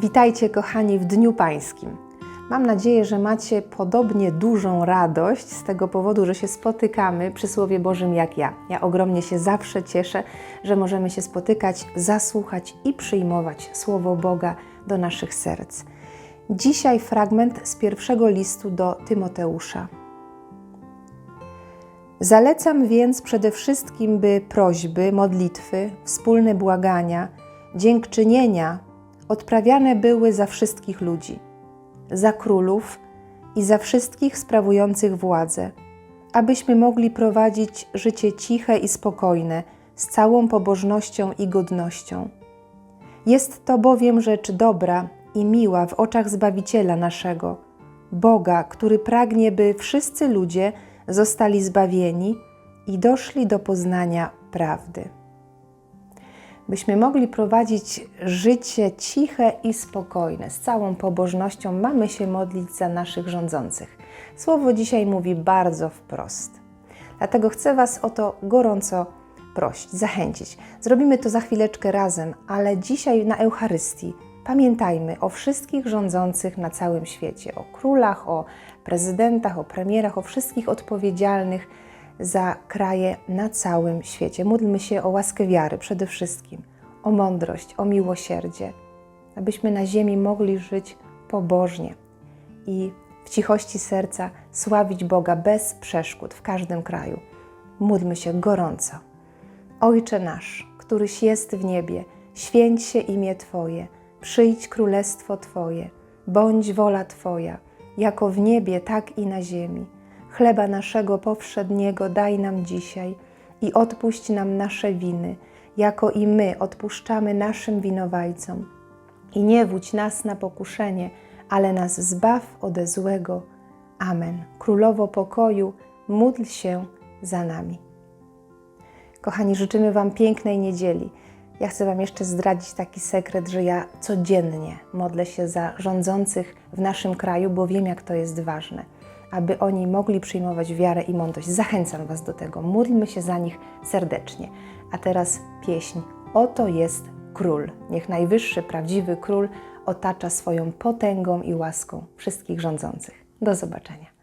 Witajcie, kochani, w Dniu Pańskim. Mam nadzieję, że macie podobnie dużą radość z tego powodu, że się spotykamy przy Słowie Bożym jak ja. Ja ogromnie się zawsze cieszę, że możemy się spotykać, zasłuchać i przyjmować Słowo Boga do naszych serc. Dzisiaj fragment z pierwszego listu do Tymoteusza. Zalecam więc przede wszystkim, by prośby, modlitwy, wspólne błagania, dziękczynienia odprawiane były za wszystkich ludzi, za królów i za wszystkich sprawujących władzę, abyśmy mogli prowadzić życie ciche i spokojne, z całą pobożnością i godnością. Jest to bowiem rzecz dobra i miła w oczach Zbawiciela naszego, Boga, który pragnie, by wszyscy ludzie zostali zbawieni i doszli do poznania prawdy. Byśmy mogli prowadzić życie ciche i spokojne, z całą pobożnością, mamy się modlić za naszych rządzących. Słowo dzisiaj mówi bardzo wprost. Dlatego chcę Was o to gorąco prosić, zachęcić. Zrobimy to za chwileczkę razem, ale dzisiaj na Eucharystii pamiętajmy o wszystkich rządzących na całym świecie, o królach, o prezydentach, o premierach, o wszystkich odpowiedzialnych za kraje na całym świecie. Módlmy się o łaskę wiary przede wszystkim, o mądrość, o miłosierdzie, abyśmy na ziemi mogli żyć pobożnie i w cichości serca sławić Boga bez przeszkód w każdym kraju. Módlmy się gorąco. Ojcze nasz, któryś jest w niebie, święć się imię Twoje, przyjdź królestwo Twoje, bądź wola Twoja, jako w niebie, tak i na ziemi. Chleba naszego powszedniego daj nam dzisiaj i odpuść nam nasze winy, jako i my odpuszczamy naszym winowajcom. I nie wódź nas na pokuszenie, ale nas zbaw ode złego. Amen. Królowo pokoju, módl się za nami. Kochani, życzymy Wam pięknej niedzieli. Ja chcę Wam jeszcze zdradzić taki sekret, że ja codziennie modlę się za rządzących w naszym kraju, bo wiem, jak to jest ważne, aby oni mogli przyjmować wiarę i mądrość. Zachęcam Was do tego. Módlmy się za nich serdecznie. A teraz pieśń. Oto jest król. Niech najwyższy, prawdziwy król otacza swoją potęgą i łaską wszystkich rządzących. Do zobaczenia.